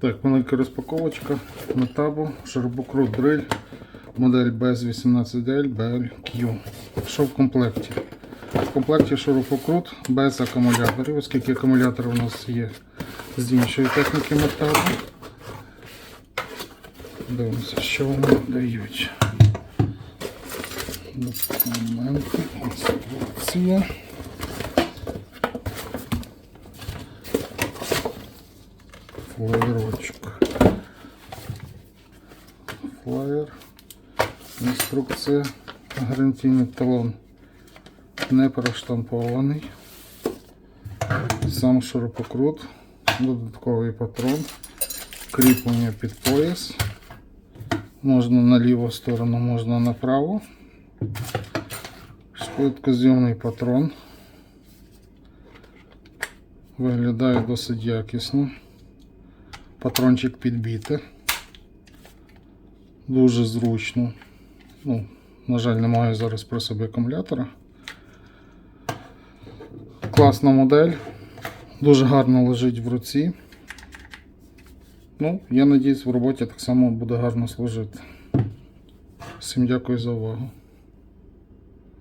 Так, маленька розпаковочка Метабу, шурупокрут дриль, модель BS18L BLQ. Що в комплекті? В комплекті шурупокрут без акумуляторів, оскільки акумулятор у нас є з іншої техніки Метабу. Дивимося, що вони дають. Документи, інструкція. Флаєрочок. Флаєр. Інструкція. Гарантійний талон не проштампований. Сам шурупокрут. Додатковий патрон. Кріплення під пояс. Можна на ліву сторону, можна направо. Швидкозйомний патрон. Виглядає досить якісно. Патрончик підбити. Дуже зручно. Ну, на жаль, немає зараз при собі акумулятора. Класна модель. Дуже гарно лежить в руці. Ну, я надіюсь, в роботі так само буде гарно служити. Всім дякую за увагу.